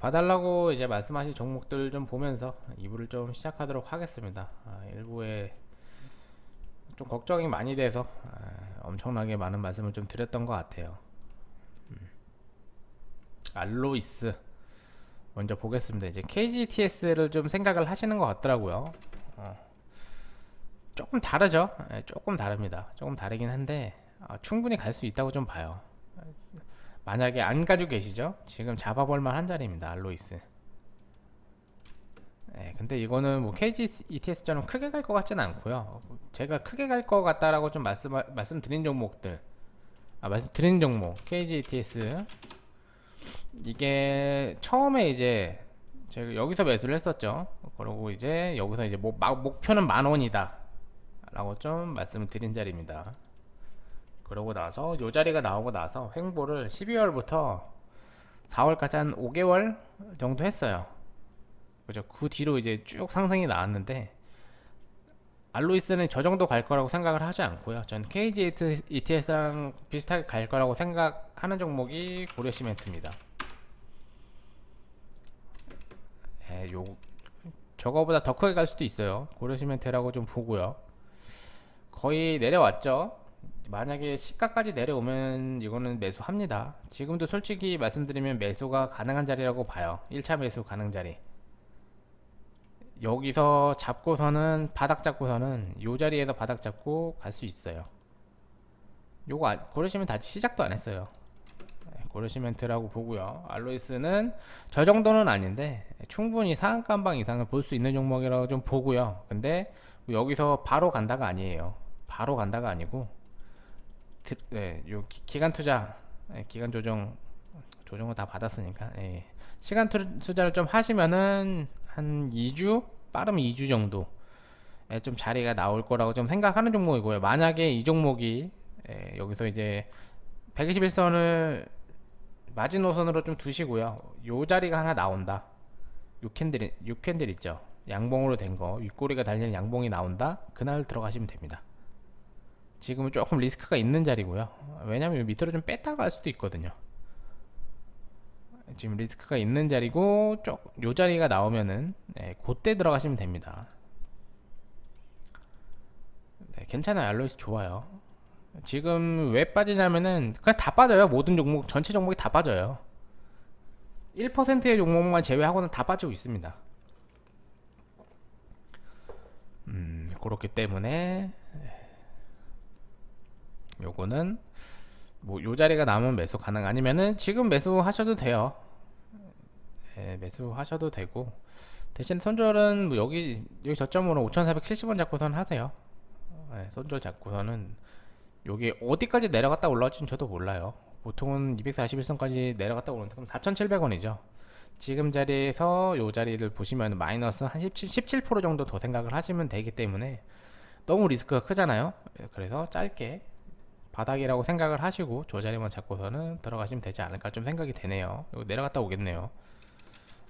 봐달라고 이제 말씀하신 종목들 좀 보면서 2부를 좀 시작하도록 하겠습니다. 아, 일부에 좀 걱정이 많이 돼서 아, 엄청나게 많은 말씀을 좀 드렸던 것 같아요. 음. 알로이스 먼저 보겠습니다. 이제 KGTS를 좀 생각을 하시는 것 같더라고요. 어. 조금 다르죠? 예, 조금 다릅니다. 조금 다르긴 한데 아, 충분히 갈 수 있다고 좀 봐요. 만약에 안 가지고 계시죠? 지금 잡아볼 만 한 자리입니다. 알로이스. 네, 근데 이거는 뭐 KG ETS처럼 크게 갈 것 같지는 않고요. 제가 크게 갈 것 같다라고 좀 말씀 말씀드린 종목들, 아 말씀드린 종목 KG ETS 이게 처음에 이제 제가 여기서 매수를 했었죠. 그리고 이제 여기서 이제 뭐, 막 목표는 만 원이다라고 좀 말씀을 드린 자리입니다. 그러고 나서 요 자리가 나오고 나서 횡보를 12월부터 4월까지 한 5개월 정도 했어요. 그죠? 그 뒤로 이제 쭉 상승이 나왔는데 알로이스는 저 정도 갈 거라고 생각을 하지 않고요. 전 KG ETS랑 비슷하게 갈 거라고 생각하는 종목이 고려 시멘트입니다. 예, 요 저거보다 더 크게 갈 수도 있어요. 고려 시멘트라고 좀 보고요. 거의 내려왔죠. 만약에 시가까지 내려오면 이거는 매수합니다. 지금도 솔직히 말씀드리면 매수가 가능한 자리라고 봐요. 1차 매수 가능 자리. 여기서 잡고서는 바닥 잡고서는 요 자리에서 바닥 잡고 갈 수 있어요. 요거 아- 고르시면 다 시작도 안 했어요. 네, 고르시멘트라고 보고요. 알로이스는 저 정도는 아닌데 충분히 상한가방 이상을 볼 수 있는 종목이라고 좀 보고요. 근데 여기서 바로 간다가 아니에요. 바로 간다가 아니고 드, 네, 요 기, 기간 투자, 네, 기간 조정 조정을 다 받았으니까 예. 시간 투, 투자를 좀 하시면은 한 2주 빠르면 2주 정도 예, 좀 자리가 나올 거라고 좀 생각하는 종목이고요. 만약에 이 종목이 예, 여기서 이제 121선을 마지노선으로 좀 두시고요. 요 자리가 하나 나온다. 요 캔들, 요 캔들 있죠. 양봉으로 된 거, 윗꼬리가 달린 양봉이 나온다. 그날 들어가시면 됩니다. 지금은 조금 리스크가 있는 자리고요. 왜냐면 밑으로 좀 뺐다가 갈 수도 있거든요. 지금 리스크가 있는 자리고 쪽요 자리가 나오면은 네, 그때 들어가시면 됩니다. 네, 괜찮아요. 알로이스 좋아요. 지금 왜 빠지냐면은 그냥 다 빠져요. 모든 종목 전체 종목이 다 빠져요. 1%의 종목만 제외하고는 다 빠지고 있습니다. 음, 그렇기 때문에 요거는 뭐 요 자리가 남으면 매수 가능 아니면은 지금 매수 하셔도 돼요. 예, 매수 하셔도 되고 대신 손절은 뭐 여기 여기 저점으로 5,470원 잡고선 하세요. 예, 손절 잡고서는 여기 어디까지 내려갔다 올라올지는 저도 몰라요. 보통은 241선까지 내려갔다 오는데 그럼 4,700원이죠. 지금 자리에서 요 자리를 보시면 마이너스 한 17, 17% 정도 더 생각을 하시면 되기 때문에 너무 리스크가 크잖아요. 예, 그래서 짧게 바닥이라고 생각을 하시고 저 자리만 잡고서는 들어가시면 되지 않을까 좀 생각이 되네요. 이거 내려갔다 오겠네요.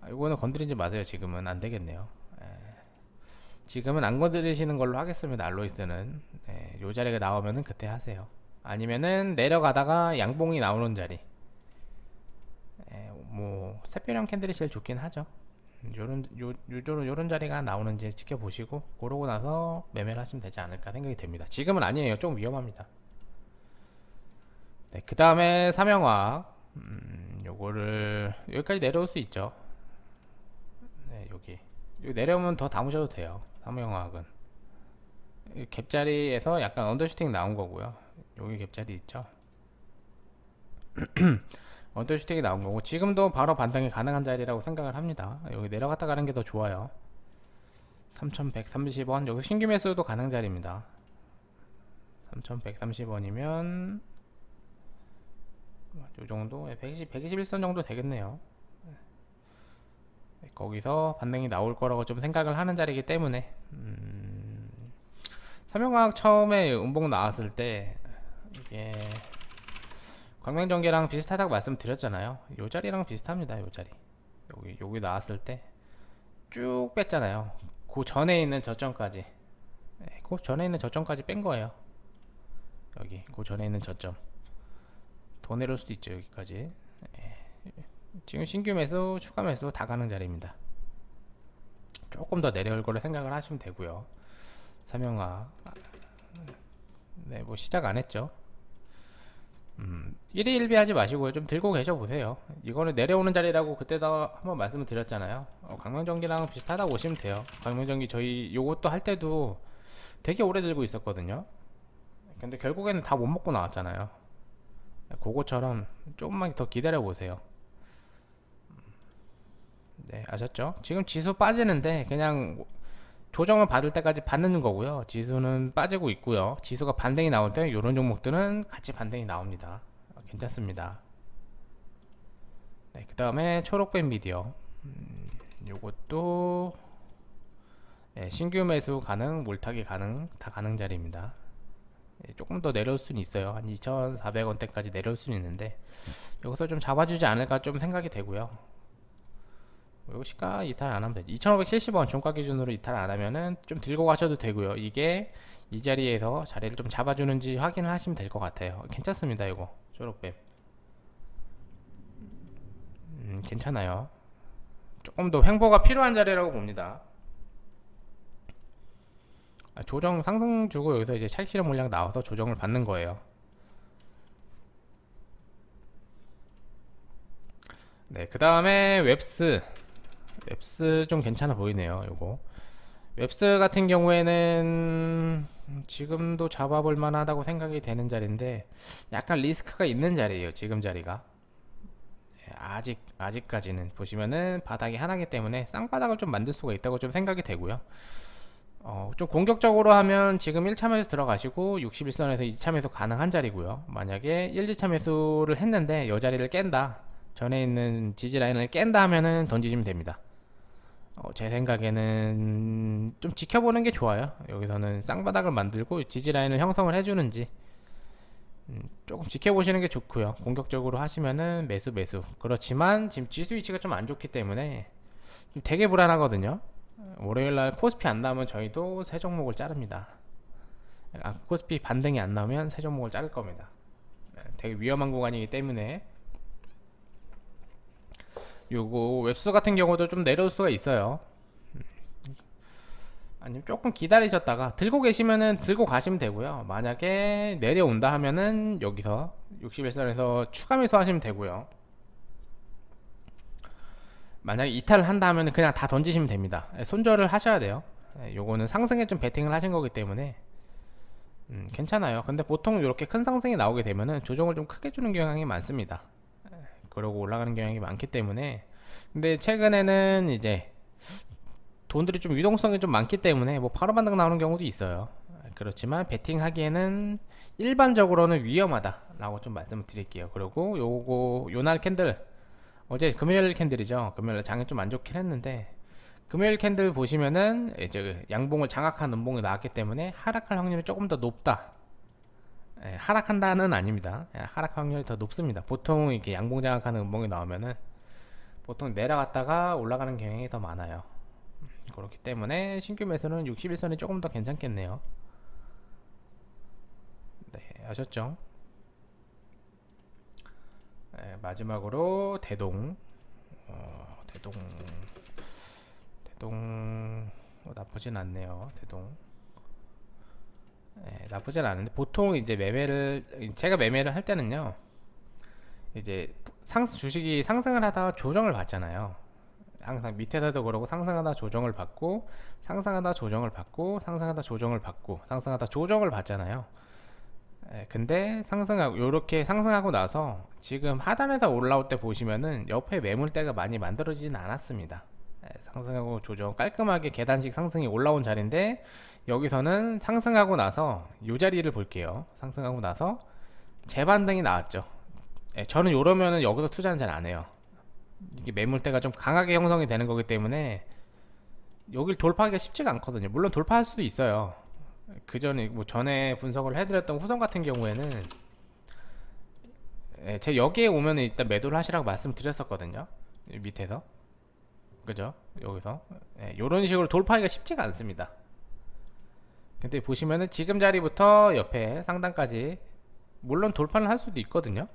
아, 이거는 건드리지 마세요. 지금은 안 되겠네요. 예. 지금은 안 건드리시는 걸로 하겠습니다. 알로이스는 예, 요 자리가 나오면은 그때 하세요. 아니면은 내려가다가 양봉이 나오는 자리. 예, 뭐 새별형 캔들이 제일 좋긴 하죠. 요런 요 요런 요런 자리가 나오는지 지켜보시고 그러고 나서 매매를 하시면 되지 않을까 생각이 됩니다. 지금은 아니에요. 좀 위험합니다. 네, 그 다음에 삼형화학. 음, 요거를 여기까지 내려올 수 있죠. 네 여기. 여기 내려오면 더 담으셔도 돼요 삼형화학은. 이 갭자리에서 약간 언더슈팅 나온 거고요. 여기 갭자리 있죠? 언더슈팅이 나온 거고 지금도 바로 반등이 가능한 자리라고 생각을 합니다. 여기 내려갔다 가는 게 더 좋아요. 3130원. 여기 신규 매수도 가능 자리입니다. 3130원이면 요 정도 120, 121선 정도 되겠네요. 네, 거기서 반등이 나올 거라고 좀 생각을 하는 자리이기 때문에 음, 삼형화학 처음에 음봉 나왔을 때 이게 광명전기랑 비슷하다고 말씀드렸잖아요. 요 자리랑 비슷합니다 요 자리. 여기 여기 나왔을 때 쭉 뺐잖아요. 그 전에 있는 저점까지. 네, 그 전에 있는 저점까지 뺀 거예요. 여기 그 전에 있는 저점 더 내려올 수도 있죠 여기까지 예. 지금 신규 매수, 추가 매수 다 가는 자리입니다. 조금 더 내려올 거를 생각을 하시면 되고요. 삼영아, 네, 뭐 시작 안 했죠. 음, 1위 1비 하지 마시고요. 좀 들고 계셔 보세요. 이거는 내려오는 자리라고 그때도 한번 말씀을 드렸잖아요. 어, 강명전기랑 비슷하다고 보시면 돼요. 강명전기 저희 요것도 할 때도 되게 오래 들고 있었거든요. 근데 결국에는 다 못 먹고 나왔잖아요. 그거처럼 조금만 더 기다려 보세요. 네, 아셨죠? 지금 지수 빠지는데 그냥 조정을 받을 때까지 받는 거고요. 지수는 빠지고 있고요. 지수가 반등이 나올 때 이런 종목들은 같이 반등이 나옵니다. 어, 괜찮습니다. 네, 그 다음에 초록빛 미디어. 음, 요것도 네, 신규 매수 가능, 물타기 가능, 다 가능 자리입니다. 네, 조금 더 내려올 수는 있어요. 한 2,400원대까지 내려올 수는 있는데 여기서 좀 잡아주지 않을까 좀 생각이 되고요. 요 시가 이탈 안 하면 되죠. 2,570원 종가 기준으로 이탈 안 하면은 좀 들고 가셔도 되고요. 이게 이 자리에서 자리를 좀 잡아주는지 확인을 하시면 될 것 같아요. 괜찮습니다, 이거 초록뱀. 음, 괜찮아요. 조금 더 횡보가 필요한 자리라고 봅니다. 아, 조정 상승 주고 여기서 이제 실현 물량 나와서 조정을 받는 거예요. 네, 그 다음에 웹스. 웹스 좀 괜찮아 보이네요. 요거. 웹스 같은 경우에는 지금도 잡아볼 만하다고 생각이 되는 자리인데 약간 리스크가 있는 자리예요. 지금 자리가. 예, 아직 아직까지는 보시면은 바닥이 하나기 때문에 쌍바닥을 좀 만들 수가 있다고 좀 생각이 되고요. 어, 좀 공격적으로 하면 지금 1차 매수 들어가시고 61선에서 2차 매수 가능한 자리고요. 만약에 1, 2차 매수를 했는데 이 자리를 깬다. 전에 있는 지지 라인을 깬다 하면은 던지시면 됩니다. 어, 제 생각에는 좀 지켜보는 게 좋아요. 여기서는 쌍바닥을 만들고 지지 라인을 형성을 해주는지 음, 조금 지켜보시는 게 좋고요. 공격적으로 하시면은 매수 매수. 그렇지만 지금 지수 위치가 좀 안 좋기 때문에 좀 되게 불안하거든요. 월요일날 코스피 안 나오면 저희도 새 종목을 자릅니다. 아, 코스피 반등이 안 나오면 새 종목을 자를 겁니다. 네, 되게 위험한 구간이기 때문에 요거 웹스 같은 경우도 좀 내려올 수가 있어요. 아니면 조금 기다리셨다가 들고 계시면은 들고 가시면 되고요. 만약에 내려온다 하면은 여기서 61선에서 추가 매수 하시면 되고요. 만약에 이탈을 한다 하면은 그냥 다 던지시면 됩니다. 예, 손절을 하셔야 돼요. 예, 요거는 상승에 좀 베팅을 하신 거기 때문에 음, 괜찮아요. 근데 보통 이렇게 큰 상승이 나오게 되면은 조정을 좀 크게 주는 경향이 많습니다. 그러고 올라가는 경향이 많기 때문에 근데 최근에는 이제 돈들이 좀 유동성이 좀 많기 때문에 뭐 바로 반등 나오는 경우도 있어요. 그렇지만 베팅하기에는 일반적으로는 위험하다라고 좀 말씀을 드릴게요. 그리고 요거 요날 캔들 어제 금요일 캔들이죠. 금요일 장이 좀 안 좋긴 했는데 금요일 캔들 보시면은 이제 양봉을 장악한 음봉이 나왔기 때문에 하락할 확률이 조금 더 높다. 예, 하락한다는 아닙니다. 예, 하락 확률이 더 높습니다. 보통 이렇게 양봉 장악하는 음봉이 나오면은 보통 내려갔다가 올라가는 경향이 더 많아요. 음, 그렇기 때문에 신규 매수는 61선이 조금 더 괜찮겠네요. 네, 아셨죠? 네, 마지막으로 대동. 어, 대동. 대동. 어, 나쁘진 않네요. 대동. 네, 나쁘진 않은데 보통 이제 매매를 제가 매매를 할 때는요 이제 상승 주식이 상승을 하다가 조정을 받잖아요 항상 밑에서도 그러고 상승하다 조정을 받고 상승하다 조정을 받고 상승하다 조정을 받고 상승하다 조정을 받잖아요 예, 근데 상승하고 요렇게 상승하고 나서 지금 하단에서 올라올 때 보시면은 옆에 매물대가 많이 만들어지진 않았습니다 예, 상승하고 조정 깔끔하게 계단식 상승이 올라온 자리인데 여기서는 상승하고 나서 요 자리를 볼게요. 상승하고 나서 재반등이 나왔죠. 예, 저는 요러면은 여기서 투자는 잘 안 해요. 이게 매물대가 좀 강하게 형성이 되는 거기 때문에 여길 돌파하기가 쉽지가 않거든요. 물론 돌파할 수도 있어요. 그 전에 뭐 전에 분석을 해드렸던 후성 같은 경우에는 예, 제 여기에 오면은 일단 매도를 하시라고 말씀드렸었거든요. 밑에서 그죠? 여기서 예, 이런 식으로 돌파하기가 쉽지가 않습니다. 근데 보시면은 지금 자리부터 옆에 상단까지 물론 돌파를 할 수도 있거든요.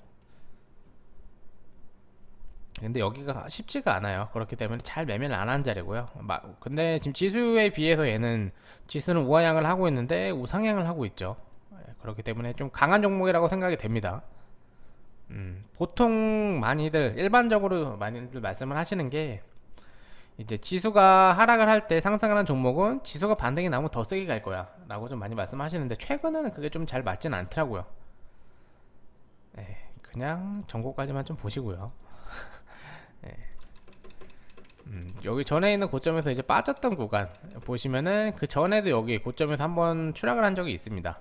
근데 여기가 쉽지가 않아요. 그렇기 때문에 잘 매매를 안 한 자리고요. 마- 근데 지금 지수에 비해서 얘는 지수는 우하향을 하고 있는데 우상향을 하고 있죠. 예, 그렇기 때문에 좀 강한 종목이라고 생각이 됩니다. 음, 보통 많이들 일반적으로 많이들 말씀을 하시는 게 이제 지수가 하락을 할 때 상승하는 종목은 지수가 반등이 나오면 더 세게 갈 거야 라고 좀 많이 말씀하시는데 최근에는 그게 좀 잘 맞지는 않더라고요 예, 그냥 정보까지만 좀 보시고요 예. 음, 여기 전에 있는 고점에서 이제 빠졌던 구간 보시면은 그 전에도 여기 고점에서 한번 추락을 한 적이 있습니다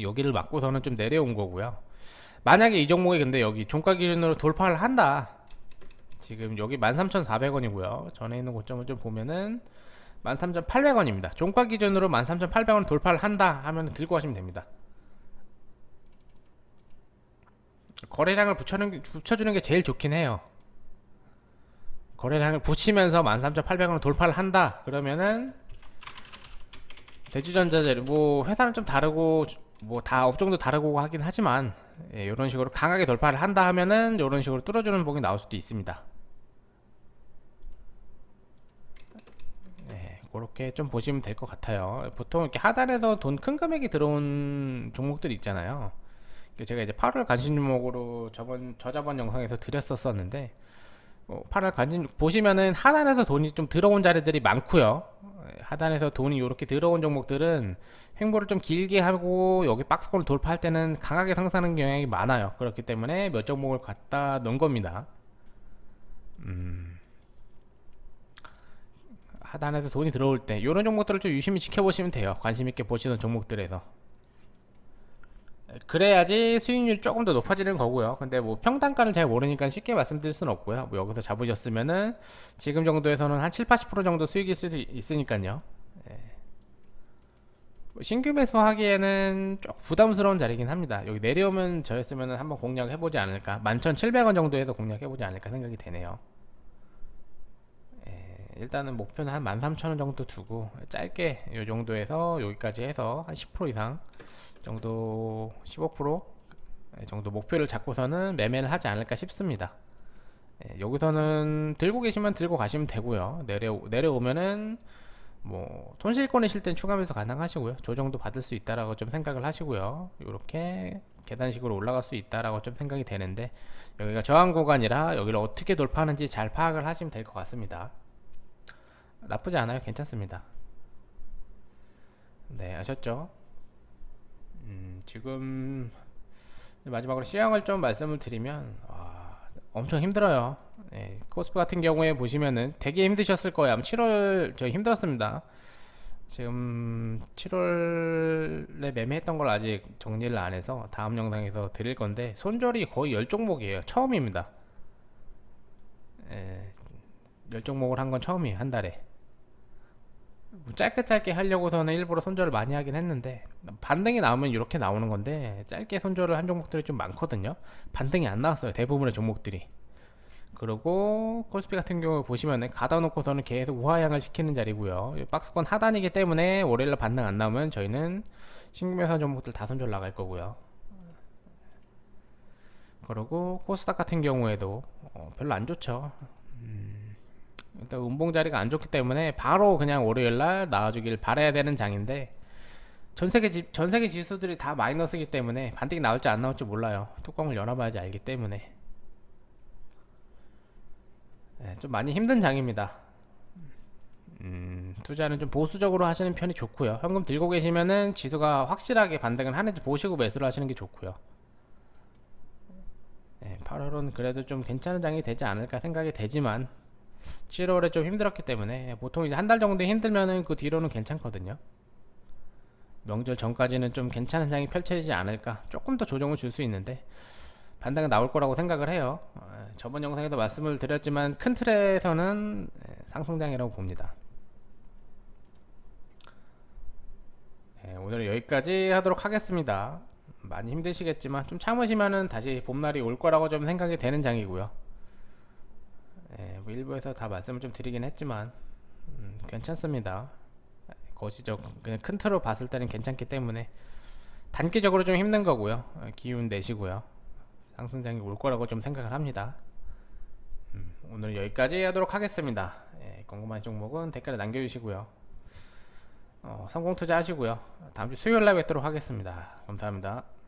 여기를 맞고서는 좀 내려온 거고요 만약에 이 종목이 근데 여기 종가 기준으로 돌파를 한다 지금 여기 13,400원이고요. 전에 있는 고점을 좀 보면은 13,800원입니다. 종가 기준으로 13,800원 돌파를 한다 하면 들고 가시면 됩니다. 거래량을 붙여는, 게- 붙여주는 게 제일 좋긴 해요. 거래량을 붙이면서 13,800원을 돌파를 한다 그러면은 대주전자재료 뭐 회사는 좀 다르고 뭐 다 업종도 다르고 하긴 하지만 예, 이런 식으로 강하게 돌파를 한다 하면은 이런 식으로 뚫어주는 복이 나올 수도 있습니다. 네, 그렇게 좀 보시면 될 것 같아요. 보통 이렇게 하단에서 돈 큰 금액이 들어온 종목들 있잖아요. 이게 제가 이제 8월 관심 종목으로 저번 저저번 영상에서 드렸었었는데 어, 8월 관심 보시면은 하단에서 돈이 좀 들어온 자리들이 많고요. 예, 하단에서 돈이 이렇게 들어온 종목들은 횡보를 좀 길게 하고 여기 박스권을 돌파할 때는 강하게 상승하는 경향이 많아요. 그렇기 때문에 몇 종목을 갖다 놓은 겁니다. 음. 하단에서 돈이 들어올 때 이런 종목들을 좀 유심히 지켜보시면 돼요. 관심 있게 보시던 종목들에서. 그래야지 수익률이 조금 더 높아지는 거고요. 근데 뭐 평단가를 잘 모르니까 쉽게 말씀드릴 수는 없고요. 뭐 여기서 잡으셨으면은 지금 정도에서는 한 7, 80% 정도 수익일 수도 있으니까요. 예. 뭐 신규 매수하기에는 좀 부담스러운 자리긴 합니다. 여기 내려오면 저였으면 한번 공략을 해보지 않을까. 11,700원 정도에서 공략해보지 않을까 생각이 되네요. 예, 일단은 목표는 한 13,000원 정도 두고 짧게 이 정도에서 여기까지 해서 한 10% 이상 정도 15% 예, 정도 목표를 잡고서는 매매를 하지 않을까 싶습니다. 예, 여기서는 들고 계시면 들고 가시면 되고요. 내려 내려오면은 뭐 손실권이실 땐 추가 매수 가능하시고요. 조정도 받을 수 있다라고 좀 생각을 하시고요. 이렇게 계단식으로 올라갈 수 있다라고 좀 생각이 되는데 여기가 저항 구간이라 여기를 어떻게 돌파하는지 잘 파악을 하시면 될 것 같습니다. 나쁘지 않아요. 괜찮습니다. 네, 아셨죠? 음, 지금 마지막으로 시황을 좀 말씀을 드리면 와, 엄청 힘들어요. 네, 코스피 같은 경우에 보시면은 되게 힘드셨을 거예요. 아마 7월 저 힘들었습니다. 지금 7월에 매매했던 걸 아직 정리를 안 해서 다음 영상에서 드릴 건데 손절이 거의 10종목이에요. 처음입니다. 예, 10종목을 한 건 처음이에요. 한 달에. 뭐 짧게 짧게 하려고서는 일부러 손절을 많이 하긴 했는데 반등이 나오면 이렇게 나오는 건데 짧게 손절을 한 종목들이 좀 많거든요. 반등이 안 나왔어요 대부분의 종목들이. 그리고 코스피 같은 경우 보시면은 가다 놓고서는 계속 우하향을 시키는 자리고요. 이 박스권 하단이기 때문에 월요일날 반등 안 나오면 저희는 신규매수 종목들 다 손절 나갈 거고요. 그리고 코스닥 같은 경우에도 어, 별로 안 좋죠 일단 음봉 자리가 안 좋기 때문에 바로 그냥 월요일 날 나와주길 바라야 되는 장인데 전 세계 지, 전 세계 지수들이 다 마이너스이기 때문에 반등이 나올지 안 나올지 몰라요. 뚜껑을 열어봐야지 알기 때문에 네, 좀 많이 힘든 장입니다. 음, 투자는 좀 보수적으로 하시는 편이 좋고요. 현금 들고 계시면은 지수가 확실하게 반등을 하는지 보시고 매수를 하시는 게 좋고요. 네, 8월은 그래도 좀 괜찮은 장이 되지 않을까 생각이 되지만 7월에 좀 힘들었기 때문에 보통 이제 한 달 정도 힘들면은 그 뒤로는 괜찮거든요. 명절 전까지는 좀 괜찮은 장이 펼쳐지지 않을까. 조금 더 조정을 줄 수 있는데 반등은 나올 거라고 생각을 해요. 어, 저번 영상에도 말씀을 드렸지만 큰 틀에서는 예, 상승장이라고 봅니다. 네, 오늘은 여기까지 하도록 하겠습니다. 많이 힘드시겠지만 좀 참으시면은 다시 봄날이 올 거라고 좀 생각이 되는 장이고요. 예, 뭐 일부에서 다 말씀을 좀 드리긴 했지만 음, 괜찮습니다. 거시적 그냥 큰 틀로 봤을 때는 괜찮기 때문에 단기적으로 좀 힘든 거고요. 어, 기운 내시고요. 상승장이 올 거라고 좀 생각을 합니다. 오늘 여기까지 하도록 하겠습니다. 예, 궁금한 종목은 댓글에 남겨주시고요. 어, 성공 투자 하시고요. 다음 주 수요일 날 뵙도록 하겠습니다. 감사합니다.